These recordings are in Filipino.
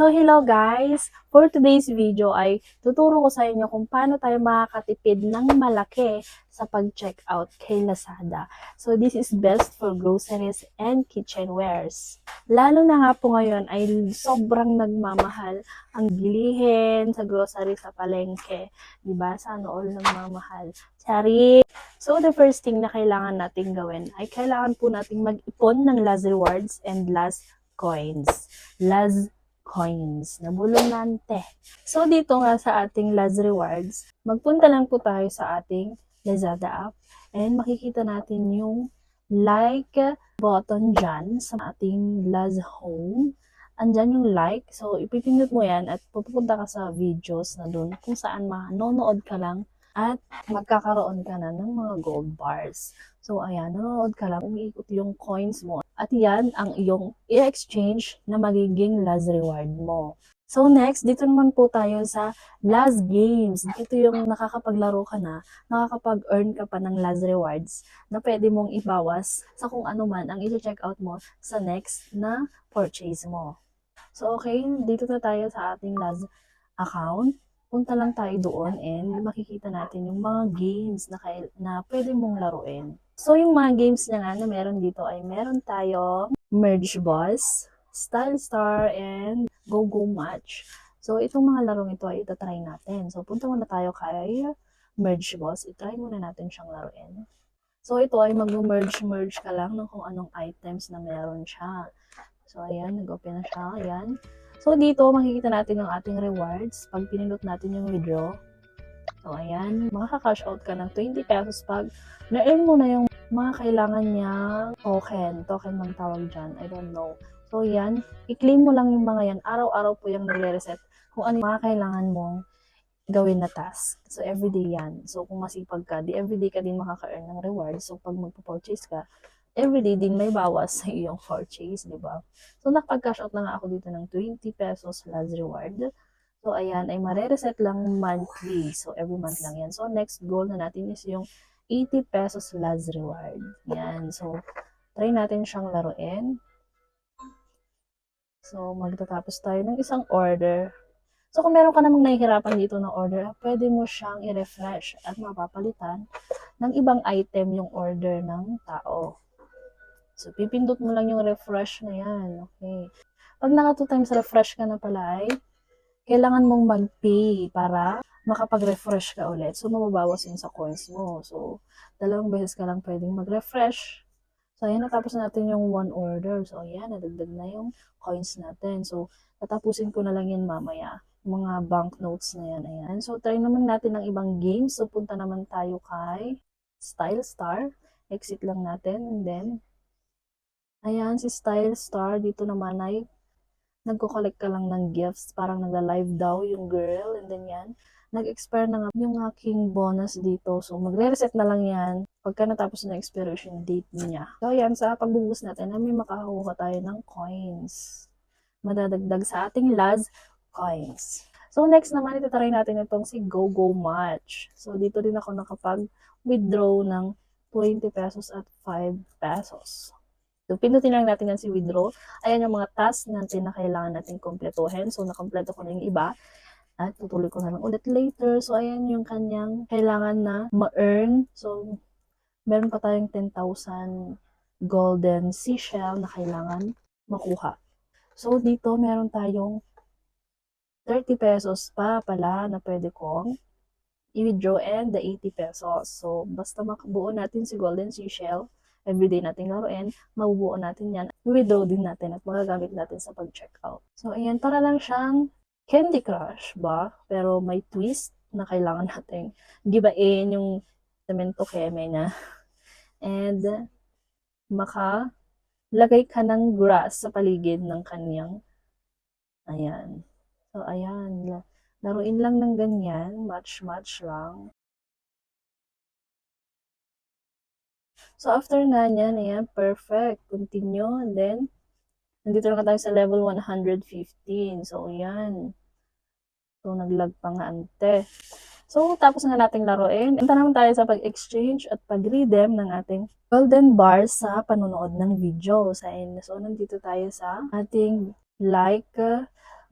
So, hello guys! For today's video ay tuturo ko sa inyo kung paano tayo makakatipid ng malaki sa pag-checkout kay Lazada. So, this is best for groceries and kitchenwares. Lalo na nga po ngayon ay sobrang nagmamahal ang bilihin sa grocery sa palengke. Diba? Sana all nagmamahal. Sorry! So, the first thing na kailangan natin gawin ay kailangan po nating mag-ipon ng Laz Rewards and Laz Coins. Laz coins na bulunante. So, dito nga sa ating Laz Rewards, magpunta lang po tayo sa ating Lazada app and makikita natin yung like button dyan sa ating Laz Home. Andyan yung like. So, ipipindot mo yan at pupunta ka sa videos na dun kung saan manonood ka lang at magkakaroon ka na ng mga gold bars. So, ayan, nanonood ka lang, umiikot yung coins mo. At yan ang iyong i-exchange na magiging Laz reward mo. So next, dito naman po tayo sa Laz Games. Dito yung nakakapaglaro ka na, nakakapag-earn ka pa ng Laz Rewards na pwede mong ibawas sa kung ano man ang i-check out mo sa next na purchase mo. So okay, dito na tayo sa ating Laz account. Punta lang tayo doon and makikita natin yung mga games na, kail- na pwede mong laruin. So, yung mga games na nga na meron dito ay meron tayo Merge Boss, Style Star, and Go Go Match. So, itong mga larong ito ay itatry natin. So, punta muna tayo kay Merge Boss. Itry muna natin siyang laruin. So, ito ay mag-merge-merge ka lang ng kung anong items na meron siya. So, ayan, nag-open na siya. Ayan. So, dito makikita natin yung ating rewards. Pag pinindot natin yung withdraw, So, ayan, makaka-cash out ka ng 20 pesos pag na-earn mo na yung mga kailangan niyang token. Token mang tawag dyan. I don't know. So, yan. I-claim mo lang yung mga yan. Araw-araw po yung nagre-reset kung ano yung mga kailangan mong gawin na task. So, everyday yan. So, kung masipag ka, di everyday ka din makaka-earn ng reward. So, pag magpo-purchase ka, everyday din may bawas sa iyong purchase, di ba? So, nakapag-cash out na ako dito ng 20 pesos plus reward. So, ayan, ay mare-reset lang monthly. So, every month lang yan. So, next goal na natin is yung 80 pesos Laz reward. Yan. So, try natin siyang laruin. So, magtatapos tayo ng isang order. So, kung meron ka namang nahihirapan dito ng order, pwede mo siyang i-refresh at mapapalitan ng ibang item yung order ng tao. So, pipindot mo lang yung refresh na yan. Okay. Pag naka 2 times refresh ka na pala ay kailangan mong mag-pay para makapag-refresh ka ulit. So, mababawas yun sa coins mo. So, dalawang beses ka lang pwedeng mag-refresh. So, ayan, natapos na natin yung one order. So, ayan, nadagdag na yung coins natin. So, tatapusin ko na lang yan mamaya. Mga banknotes na yan. Ayan. So, try naman natin ng ibang games. So, punta naman tayo kay Style Star. Exit lang natin. And then, ayan, si Style Star. Dito naman ay nagko-collect ka lang ng gifts, parang nagla-live daw yung girl, and then yan, nag-expire na nga yung aking bonus dito. So, magre-reset na lang yan pagka natapos na expiration date niya. So, yan, sa pagbubus natin, na may makakuha tayo ng coins. Madadagdag sa ating Laz coins. So, next naman, itatry natin itong si Go Go Match. So, dito din ako nakapag-withdraw ng 20 pesos at 5 pesos. So, pindutin lang natin yan si withdraw. Ayan yung mga tasks natin na kailangan natin kompletuhin. So, nakompleto ko na yung iba. At tutuloy ko na lang ulit later. So, ayan yung kanyang kailangan na ma-earn. So, meron pa tayong 10,000 golden seashell na kailangan makuha. So, dito meron tayong 30 pesos pa pala na pwede kong i-withdraw and the 80 pesos. So, basta makabuo natin si golden seashell, everyday natin laruin, mabubuo natin yan, withdraw din natin at magagamit natin sa pag-checkout. So, ayan, para lang siyang Candy Crush ba? Pero may twist na kailangan natin gibain yung semento keme niya. And, maka lagay ka ng grass sa paligid ng kanyang ayan. So, ayan. la- Laruin lang ng ganyan. Match-match lang. So, after na niyan, ayan, perfect. Continue. And then, nandito na tayo sa level 115. So, ayan. So, naglag pa nga ante. So, tapos na nating laruin. Punta naman tayo sa pag-exchange at pag-redeem ng ating golden bars sa panonood ng video. Sa So, nandito tayo sa ating like,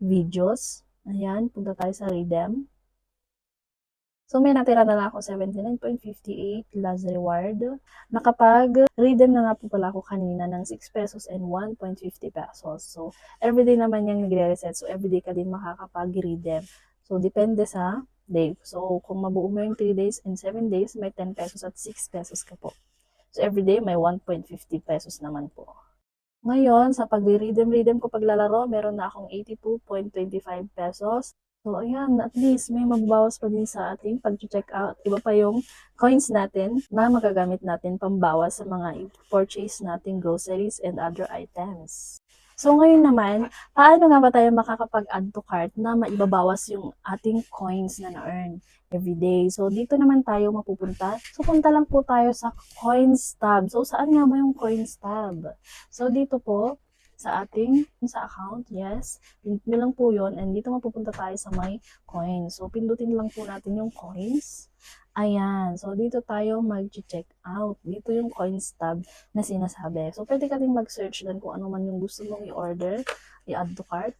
videos. Ayan, punta tayo sa redeem. So, may natira na lang ako 79.58 last reward. Nakapag-redeem na nga po pala ako kanina ng 6 pesos and 1.50 pesos. So, everyday naman yung nagre-reset. So, everyday ka din makakapag-redeem. So, depende sa day. So, kung mabuo mo yung 3 days and 7 days, may 10 pesos at 6 pesos ka po. So, everyday may 1.50 pesos naman po. Ngayon, sa pag-redeem-redeem ko paglalaro, meron na akong 82.25 pesos. So, ayan, at least may magbawas pa din sa ating pag-check out. Iba pa yung coins natin na magagamit natin pambawas sa mga purchase nating groceries and other items. So, ngayon naman, paano nga ba tayo makakapag-add to cart na maibabawas yung ating coins na na-earn every day? So, dito naman tayo mapupunta. So, punta lang po tayo sa coins tab. So, saan nga ba yung coins tab? So, dito po, sa ating sa account, yes. Nyo lang po yun and dito mapupunta tayo sa my coins. So, pindutin lang po natin yung coins. Ayan. So, dito tayo mag-check out. Dito yung coins tab na sinasabi. So, pwede ka din mag-search din kung ano man yung gusto mong i-order, i-add to cart.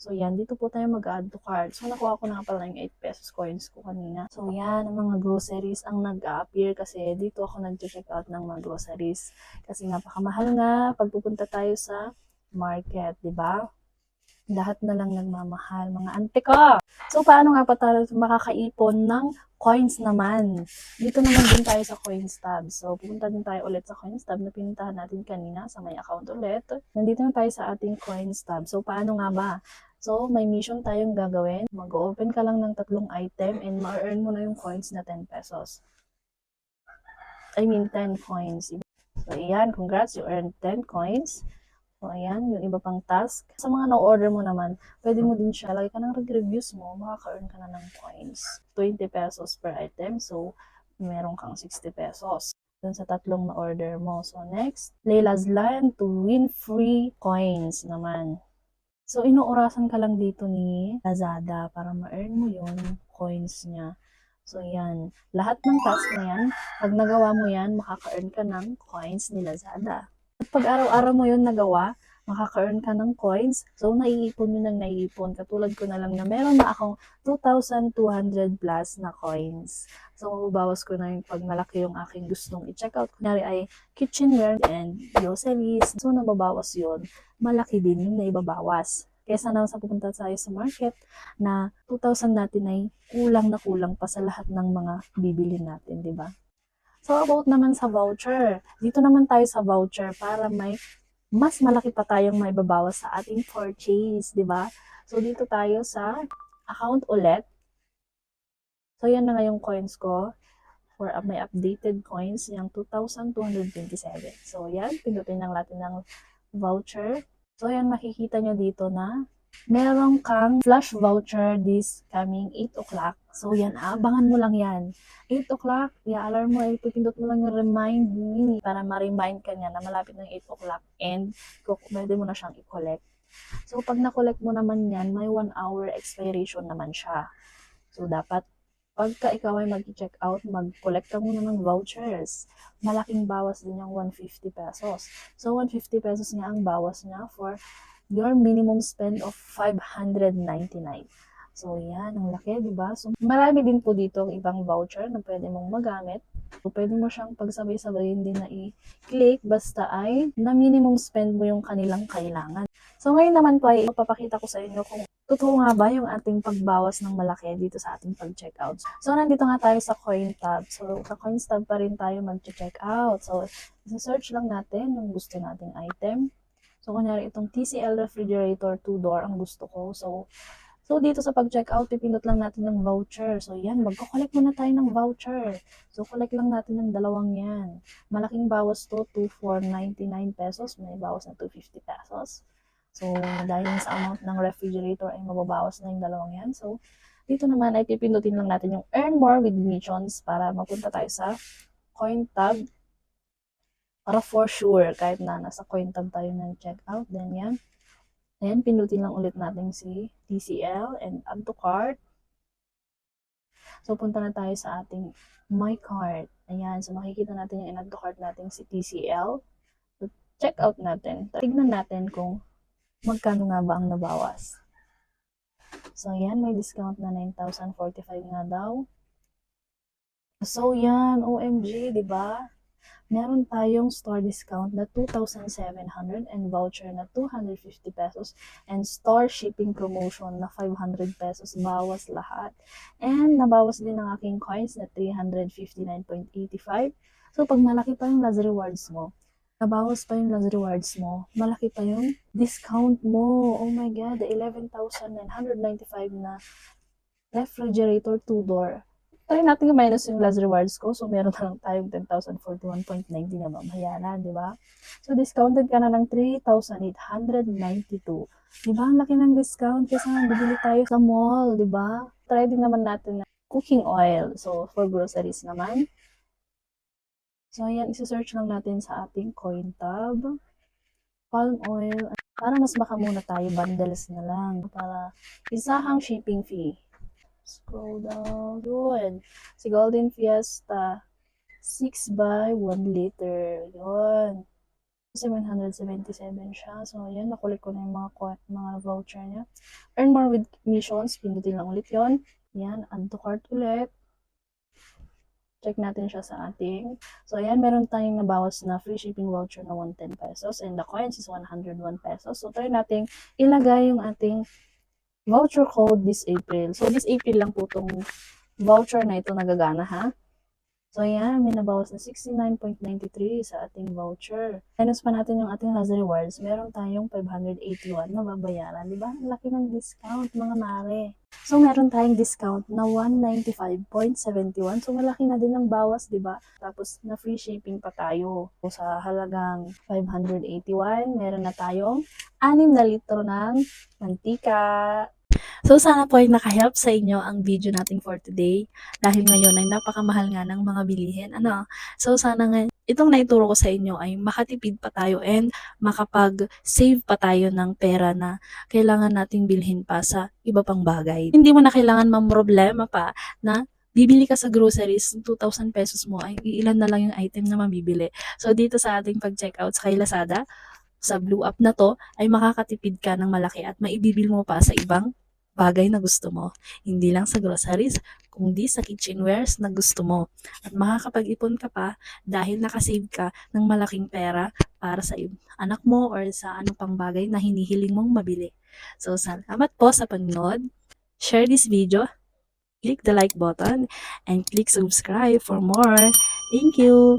So, yan. Dito po tayo mag-add to cart. So, nakuha ko na pala yung 8 pesos coins ko kanina. So, yan. Ang mga groceries ang nag-appear kasi dito ako nag-check out ng mga groceries. Kasi napakamahal nga pag pupunta tayo sa market, di ba? Lahat na lang nagmamahal, mga ante ko. So, paano nga pa tayo makakaipon ng coins naman? Dito naman din tayo sa coins tab. So, pupunta din tayo ulit sa coins tab na pinuntahan natin kanina sa may account ulit. Nandito na tayo sa ating coins tab. So, paano nga ba? So, may mission tayong gagawin. Mag-open ka lang ng tatlong item and ma-earn mo na yung coins na 10 pesos. I mean, 10 coins. So, ayan. Congrats, you earned 10 coins. So, ayan, yung iba pang task. Sa mga na-order mo naman, pwede mo din siya, lagi ka ng reviews mo, makaka-earn ka na ng coins. 20 pesos per item, so meron kang 60 pesos dun sa tatlong na-order mo. So, next, Layla's Land to win free coins naman. So, inuurasan ka lang dito ni Lazada para ma-earn mo yung coins niya. So, yan. Lahat ng task na yan, pag nagawa mo yan, makaka-earn ka ng coins ni Lazada. Pag araw-araw mo yun nagawa, makaka-earn ka ng coins. So, naiipon yun ng naiipon. Katulad ko na lang na meron na akong 2,200 plus na coins. So, mababawas ko na yung pag malaki yung aking gustong i-check out. Kunyari ay kitchenware and groceries. So, nababawas yun. Malaki din yung naibabawas. Kesa naman sa pupunta tayo sa market na 2,000 natin ay kulang na kulang pa sa lahat ng mga bibili natin, di ba? So, about naman sa voucher. Dito naman tayo sa voucher para may mas malaki pa tayong may babawas sa ating purchase, di ba? So, dito tayo sa account ulit. So, yan na nga yung coins ko for uh, may updated coins, yung 2,227. So, yan, pindutin lang natin ng voucher. So, yan, makikita nyo dito na meron kang flash voucher this coming 8 o'clock. So, yan, abangan mo lang yan. 8 o'clock, i-alarm mo, ipipindot mo lang yung remind me para ma-remind ka niya na malapit ng 8 o'clock and pwede mo na siyang i-collect. So, pag na-collect mo naman yan, may 1 hour expiration naman siya. So, dapat pagka ikaw ay mag-check out, mag-collect ka muna ng vouchers. Malaking bawas din yung 150 pesos. So, 150 pesos niya ang bawas niya for your minimum spend of 599. So, yan. Ang laki, di ba? So, marami din po dito ang ibang voucher na pwede mong magamit. So, pwede mo siyang pagsabay-sabayin din na i-click basta ay na minimum spend mo yung kanilang kailangan. So, ngayon naman po ay ipapakita ko sa inyo kung totoo nga ba yung ating pagbawas ng malaki dito sa ating pag-checkout. So, nandito nga tayo sa coin tab. So, sa coins tab pa rin tayo mag-check out. So, search lang natin yung gusto nating item. So, kunyari itong TCL refrigerator 2-door ang gusto ko. So, So, dito sa pag-checkout, pipindot lang natin ng voucher. So, yan, magko-collect muna tayo ng voucher. So, collect lang natin ng dalawang yan. Malaking bawas to, 2,499 pesos. May bawas na 250 pesos. So, dahil sa amount ng refrigerator ay mababawas na yung dalawang yan. So, dito naman ay pipindutin lang natin yung Earn More with Missions para mapunta tayo sa Coin tab. Para for sure, kahit na nasa Coin tab tayo ng checkout, then yan. Ayan, pindutin lang ulit natin si TCL and add to cart. So, punta na tayo sa ating My Cart. Ayan, so makikita natin yung in-add to cart natin si TCL. So, check out natin. Tignan natin kung magkano nga ba ang nabawas. So, yan, may discount na 9,045 nga daw. So, yan, OMG, di ba? Meron tayong store discount na 2,700 and voucher na 250 pesos and store shipping promotion na 500 pesos bawas lahat. And nabawas din ang aking coins na 359.85. So, pag malaki pa yung Laz Rewards mo, nabawas pa yung Laz Rewards mo, malaki pa yung discount mo. Oh my God, the 11,995 na refrigerator two-door. Try natin i-minus yung Laz Rewards ko. So, meron na lang tayong 10,041.90 na mamayaran, di ba? So, discounted ka na ng 3,892. Di ba? Ang laki ng discount kasi nga bibili tayo sa mall, di ba? Try din naman natin na cooking oil. So, for groceries naman. So, ayan, isa-search lang natin sa ating coin tab. Palm oil. Para mas baka muna tayo, bundles na lang. Para isahang shipping fee. Scroll down. Yun. Si Golden Fiesta. 6 by 1 liter. Yun. 777 siya. So, yun. Nakulit ko na yung mga, mga voucher niya. Earn more with missions. Pindutin lang ulit yon Yan. Add to cart ulit. Check natin siya sa ating. So, ayan, meron tayong nabawas na free shipping voucher na 110 pesos and the coins is 101 pesos. So, try natin ilagay yung ating voucher code this April. So, this April lang po itong voucher na ito nagagana, ha? So, ayan, may nabawas na 69.93 sa ating voucher. Minus pa natin yung ating Lazar Rewards. Meron tayong 581 na babayaran. Di ba? Ang laki ng discount, mga mare. So, meron tayong discount na 195.71. So, malaki na din ang bawas, di ba? Tapos, na free shipping pa tayo. So, sa halagang 581, meron na tayong 6 na litro ng mantika. So, sana po ay nakahelp sa inyo ang video natin for today. Dahil ngayon ay napakamahal nga ng mga bilihin. Ano? So, sana nga itong naituro ko sa inyo ay makatipid pa tayo and makapag-save pa tayo ng pera na kailangan nating bilhin pa sa iba pang bagay. Hindi mo na kailangan mamroblema pa na bibili ka sa groceries, 2,000 pesos mo, ay ilan na lang yung item na mabibili. So, dito sa ating pag-checkout sa kay Lazada, sa Blue App na to, ay makakatipid ka ng malaki at maibibil mo pa sa ibang bagay na gusto mo. Hindi lang sa groceries, kundi sa kitchenwares na gusto mo. At makakapag-ipon ka pa dahil nakasave ka ng malaking pera para sa anak mo or sa ano pang bagay na hinihiling mong mabili. So, salamat po sa panonood. Share this video, click the like button, and click subscribe for more. Thank you!